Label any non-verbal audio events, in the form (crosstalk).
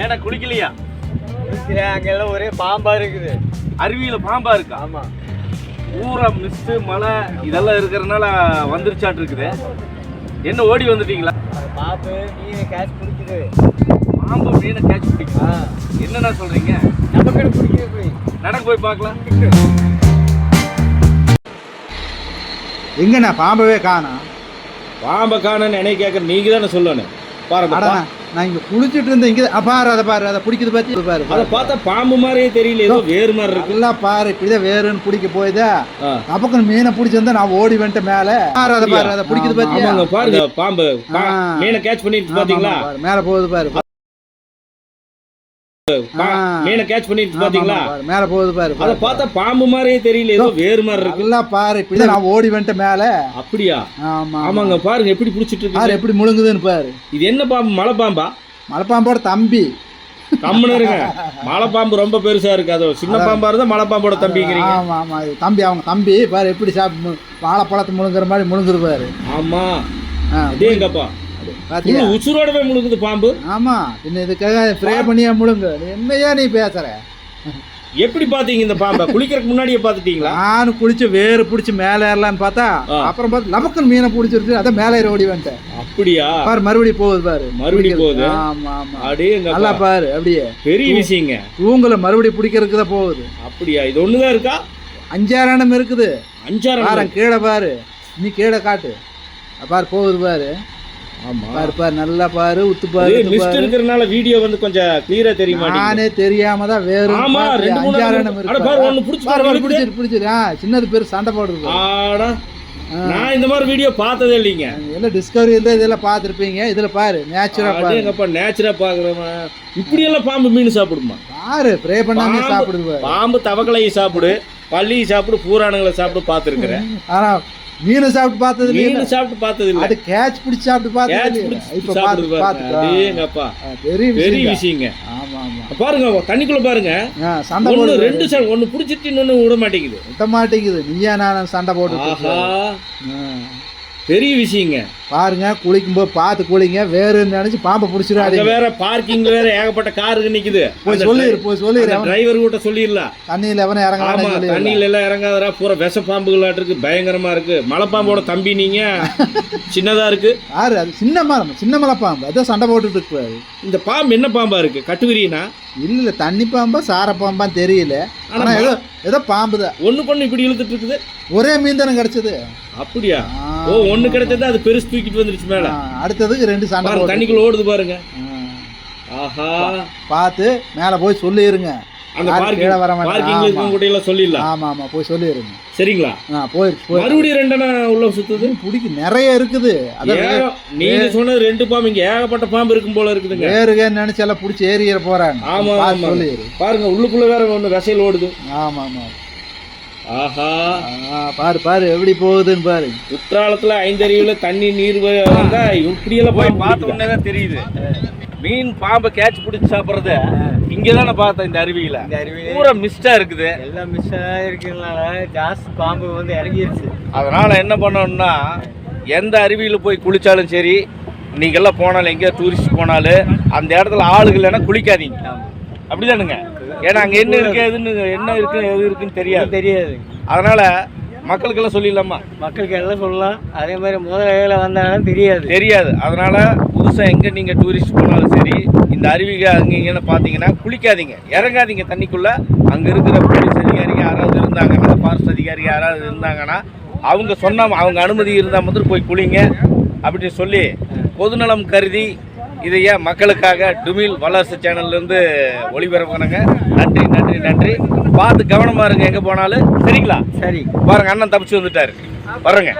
ஏன்னா குளிக்கலையா? அங்கெல்லாம் ஒரே பாம்பா இருக்குது. அருவியில பாம்பா இருக்கா? ஆமா. பூரா மிஸ்ட் மழை இதெல்லாம் இருக்கிறதுனால வந்துருச்சாட்டு இருக்குது. என்ன ஓடி வந்துட்டீங்களா? பாம்பு மீன் கேட்ச் பிடிக்குது. பாம்பு மீனை கேட்ச் பிடிக்கும் என்னண்ணா சொல்றீங்க? நமக்கு பிடிக்குது போய் நடந்து போய் பார்க்கலாம். எங்கண்ணா பாம்பவே காணோம்? பாம்பை காணன்னு என்னை கேட்க நீங்க தானே சொல்லணும். பாருங்க நான் இங்க குளிச்சுட்டு இருந்தேன். இங்க பாரு அதை பாரு அதை பிடிக்குது பார்த்து இது பாரு. அதை பார்த்தா பாம்பு மாதிரியே தெரியல. ஏதோ வேறு மாதிரி இருக்கு. நல்லா பாரு இப்படிதான் வேறுன்னு பிடிக்க போயுதா. அப்பக்கம் மீனை பிடிச்சிருந்தா நான் ஓடி வந்துட்டேன் மேல. பாரு அதை பாரு அதை பிடிக்குது ஆமாங்க பாருங்க பாம்பு. மீனை கேட்ச் பண்ணிட்டு ஆமா, பாத்தீங்களா ஆமா, பாரு. மேல போகுது பாரு. மீனை கேட்ச் பண்ணிட்டு பாத்தீங்களா. மேல போகுது பாரு அதை பார்த்தா பாம்பு மாதிரியே தெரியல ஏதோ வேறு மாதிரி இருக்கு. நல்லா பாரு இப்படிதான் நான் ஓடி வந்துட்டேன் மேல. அப்படியா? ஆமா ஆமாங்க பாருங்க எப்படி பிடிச்சிட்டு இருக்கு. எப்படி முழுங்குதுன்னு பாரு. இது என்ன பாம்பு மலை பாம்பா? மலைப்பாம்போட தம்பி. கம்முன்னு இருங்க. மலை பாம்பு ரொம்ப பெருசா இருக்கு. அது சின்ன பாம்பா இருந்தா மலை பாம்போட தம்பிக்கிறீங்க ஆமா ஆமா தம்பி அவங்க தம்பி பாரு எப்படி சாப்பிட்டு வாழைப்பழத்தை முழுங்குற மாதிரி முழுங்குது பாரு. ஆமா. அதேங்கப்பா இன்னும் உசுரோடவே முழுகுது பாம்பு. ஆமா பின்ன இதுக்காக ஸ்ப்ரே பண்ணியா முழுங்கு. என்னையா நீ பேசுற? எப்படி பாத்தீங்க இந்த பாம்பை? குளிக்கிறதுக்கு முன்னாடியே பாத்துட்டீங்களா? நானும் குளிச்சு வேறு பிடிச்சி மேலே ஏறலான்னு பார்த்தா. அப்புறம் பார்த்து நமக்கு மீனை பிடிச்சிருக்கு அதான் மேலே ஏறி ஓடி வந்துட்டேன். அப்படியா? பாரு மறுபடியும் போகுது பாரு. மறுபடியும் போகுது. ஆமா ஆமா. நல்லா அடேங்கப்பா பாரு அப்படியே. பெரிய விஷயங்க. தூங்கல மறுபடியும் பிடிக்கிறதுக்கு தான் போகுது. அப்படியா? இது ஒண்ணுதான் இருக்கா? அஞ்சாரணம் இருக்குது. அஞ்சாறு கீழே பாரு. நீ கீழே காட்டு. பாரு போகுது பாரு. பாரு பாரு நல்லா பாரு உத்து பாரு மிஸ்ட் பாரு. இருக்கிறனால வீடியோ வந்து கொஞ்சம் கிளியரா தெரிய மாட்டேங்குது நானே தெரியாம தான் வேறு ஆமா ரெண்டு மூணு அட பாரு ஒண்ணு புடிச்சு பாரு பிடிச்சிரு பிடிச்சிரு. சின்னது பேர் சண்டை போடுறது. ஆடா நான் இந்த மாதிரி வீடியோ பார்த்ததே இல்லைங்க. எல்லாம் டிஸ்கவரி இருந்தால் இதெல்லாம் பார்த்துருப்பீங்க? இதில் பாரு நேச்சுரா பாரு. எங்கப்பா நேச்சுரா பாக்குறவன் இப்படி எல்லாம் பாம்பு மீன் சாப்பிடுமா? பாரு ப்ரே பண்ணாம சாப்பிடுது பாம்பு தவக்கலையை சாப்பிடு பள்ளியை சாப்பிடு பூரானுங்களை சாப்பிடு பார்த்துருக்கிறேன். ஆனா மீனை சாப்பிட்டு பார்த்தது மீன் சாப்பிட்டு பார்த்தது இல்ல. அது கேட்ச் பிடிச்சி சாப்பிட்டு பார்த்தது இப்ப சாப்பிடுது பார்த்து பாருங்க. பார்த்துக்கோ. அதேங்கப்பா ஆ, பெரிய பெரிய விஷயங்க. ஆமா ஆமா. பாருங்க தண்ணிக்குள்ள பாருங்க. சண்டை போடுது. ரெண்டு சார் ஒண்ணு புடிச்சிட்டு இன்னொன்னு விட மாட்டேங்குது. விட்ட மாட்டேங்குது. நீயா நான் சண்டை போட்டு பெரிய விஷயங்க. பாருங்க குளிக்கும் போது பார்த்து குளிங்க. வேறுன்னு நினைச்சு பாம்பை அங்க பிடிச்சிடாதீங்க வேற பார்க்கிங்ல வேற ஏகப்பட்ட காருக்கு நிக்குது. போய் சொல்லிடு போய் சொல்லிடு டிரைவர் கிட்ட சொல்லிடலாம். தண்ணியில் இறங்கலாம் சொல்லி தண்ணியில எல்லாம் இறங்காதடா. பூரா விஷ பாம்புகளாட்டு இருக்கு. பயங்கரமா இருக்கு. மலைப்பாம்போட தம்பி நீங்க. (laughs) சின்னதா இருக்கு. யாரு? அது சின்ன மரம் சின்ன மலை பாம்பு அதான் சண்டை போட்டுட்டு இருக்காரு இந்த பாம்பு என்ன பாம்பா இருக்கு? கட்டுவிரியனா இல்ல இல்ல. தண்ணி பாம்பா சார பாம்பான்னு தெரியல. ஆனா ஏதோ ஏதோ பாம்பு தான். ஒண்ணு பொண்ணு இப்படி இழுத்துட்டு இருக்குது? ஒரே மீன் தானே கிடைச்சது? அப்படியா? ஓ ஒண்ணு கிடைச்சது அது பெருசு தூக்கிட்டு வந்துருச்சு மேல. அடுத்ததுக்கு ரெண்டு சண்டை தண்ணிக்குள்ள ஓடுது பாருங்க. ஆஹா. பார்த்து மேல போய் சொல்லிருங்க. அந்த பார்க்கிங் வர எல்லாம் சொல்லிடலாம் ஆமா. ஆமா போய் சொல்லிருங்க. சரிங்களா? ஆ போய் போய் மறுபடியும் ரெண்டனா உள்ள சுத்துது? பிடிக்கு நிறைய இருக்குது. நீங்க சொன்னது ரெண்டு பாம்பு இங்க ஏகப்பட்ட பாம்பு இருக்கும் போல இருக்குதுங்க. வேறுகன்னு நினைச்சு எல்லாம் பிடிச்சி ஏறிற போறாங்க. ஆமா ஆமா. பாருங்க உள்ளுக்குள்ள வேற ஒண்ணு விசையில் ஓடுது. ஆமா ஆமா ஆஹா. ஆ, பாரு பாரு எப்படி போகுதுன்னு பாரு. குற்றாலத்துல ஐந்தறிவுல தண்ணி நீர் வந்தா இப்படி எல்லாம் போய் பார்த்த உடனே தான் தெரியுது. மீன் பாம்பை கேட்ச் பிடிச்சி சாப்பிடுறது இங்க தானே பார்த்தேன் இந்த அருவியில. இந்த அருவியில. பூரா மிஸ்டா இருக்குது. எல்லாம் மிஸ் இருக்கிறதுனால ஜாஸ்தி பாம்பு வந்து இறங்கிருச்சு. அதனால என்ன பண்ணணும்னா எந்த அருவியில போய் குளிச்சாலும் சரி நீங்க எல்லாம் போனாலும் எங்கேயா டூரிஸ்ட் போனாலும் அந்த இடத்துல ஆளுகள் குளிக்காதீங்க. அப்படிதானுங்க. ஏன்னா அங்க என்ன இருக்கு எதுன்னு என்ன இருக்கு எது இருக்குன்னு தெரியாது. தெரியாது. அதனால மக்களுக்கெல்லாம் சொல்லிடலாமா? மக்களுக்கு எல்லாம் சொல்லலாம். அதே மாதிரி முதல்ல வந்தாலும் தெரியாது. தெரியாது. அதனால புதுசா எங்க நீங்க டூரிஸ்ட் போனாலும் சரி இந்த அருவிக அங்க இங்கன்னு பாத்தீங்கன்னா குளிக்காதீங்க. இறங்காதீங்க தண்ணிக்குள்ள. அங்க இருக்கிற போலீஸ் அதிகாரிங்க யாராவது இருந்தாங்கன்னா ஃபாரஸ்ட் அதிகாரி யாராவது இருந்தாங்கன்னா அவங்க சொன்னா அவங்க அனுமதி இருந்தால் மட்டும் போய் குளிங்க. அப்படின்னு சொல்லி பொதுநலம் கருதி இதை ஏன் மக்களுக்காக டுமில் வளர்ச்சி சேனல்ல இருந்து ஒளிபரப்புனாங்க. நன்றி நன்றி நன்றி. பார்த்து கவனமா இருங்க எங்க போனாலும். சரிங்களா? சரி. பாருங்க அண்ணன் தப்பிச்சு வந்துட்டாரு. வர்றேங்க